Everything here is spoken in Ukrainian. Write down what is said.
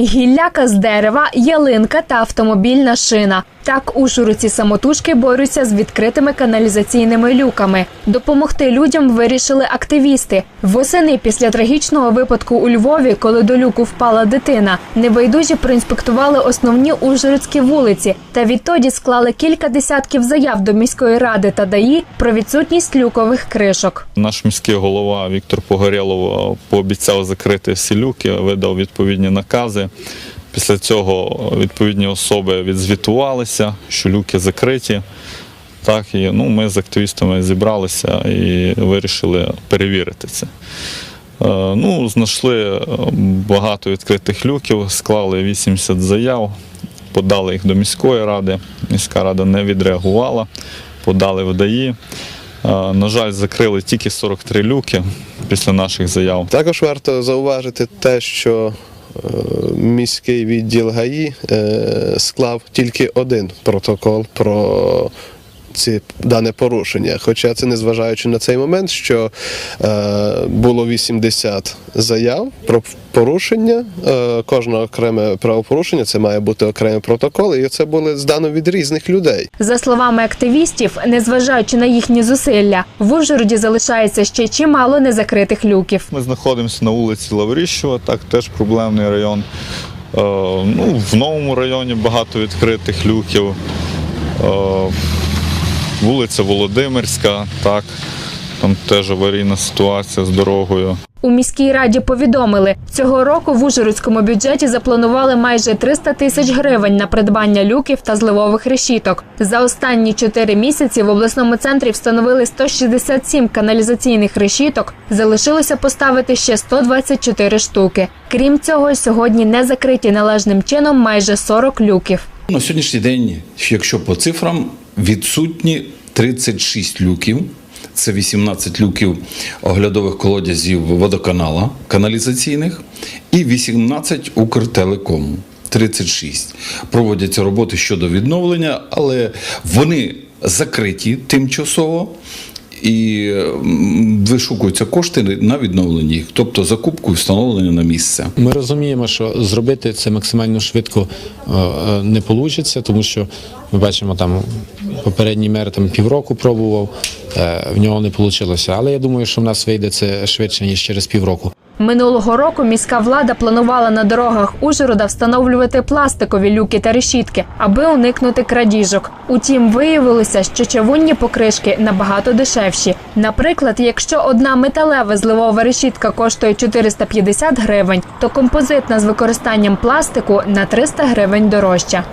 Гілляка з дерева, ялинка та автомобільна шина. Так ужгородці самотужки борються з відкритими каналізаційними люками. Допомогти людям вирішили активісти. Восени після трагічного випадку у Львові, коли до люку впала дитина, небайдужі проінспектували основні ужгородські вулиці та відтоді склали кілька десятків заяв до міської ради та ДАІ про відсутність люкових кришок. Наш міський голова Віктор Погорєлов пообіцяв закрити всі люки, видав відповідні накази. Після цього відповідні особи відзвітувалися, що люки закриті. Так, і ну, ми з активістами зібралися і вирішили перевірити це. Е, Ну, знайшли е, багато відкритих люків, склали 80 заяв, подали їх до міської ради. Міська рада не відреагувала, подали в ДАІ. Е, На жаль, закрили тільки 43 люки після наших заяв. Також варто зауважити те, що міський відділ ГАІ е, склав тільки один протокол про ці дане порушення. Хоча це незважаючи на цей момент, що е, було 80 заяв про порушення, е, кожне окреме правопорушення це має бути окремий протокол, і це було здано від різних людей. За словами активістів, незважаючи на їхні зусилля, в Ужгороді залишається ще чимало незакритих люків. Ми знаходимося на вулиці Лавріщева, так теж проблемний район. Е, ну, в новому районі багато відкритих люків. Е, вулиця Володимирська, так, там теж аварійна ситуація з дорогою. У міській раді повідомили, цього року в Ужгородському бюджеті запланували майже 300 тисяч гривень на придбання люків та зливових решіток. За останні чотири місяці в обласному центрі встановили 167 каналізаційних решіток. Залишилося поставити ще 124 штуки. Крім цього, сьогодні не закриті належним чином майже 40 люків. На сьогоднішній день, якщо по цифрам, відсутні 36 люків. Це 18 люків оглядових колодязів водоканала каналізаційних і 18 Укртелекому. 36. Проводяться роботи щодо відновлення, але вони закриті тимчасово і вишукуються кошти на відновлення їх, тобто закупку і встановлення на місце. Ми розуміємо, що зробити це максимально швидко е, е, не вийде, тому що ми бачимо, там попередній мер там півроку пробував, е, в нього не вийшло. Але я думаю, що в нас вийде це швидше ніж через півроку. Минулого року міська влада планувала на дорогах Ужгорода встановлювати пластикові люки та решітки, аби уникнути крадіжок. Утім, виявилося, що чавунні покришки набагато дешевші. Наприклад, якщо одна металева зливова решітка коштує 450 гривень, то композитна з використанням пластику на 300 гривень дорожча.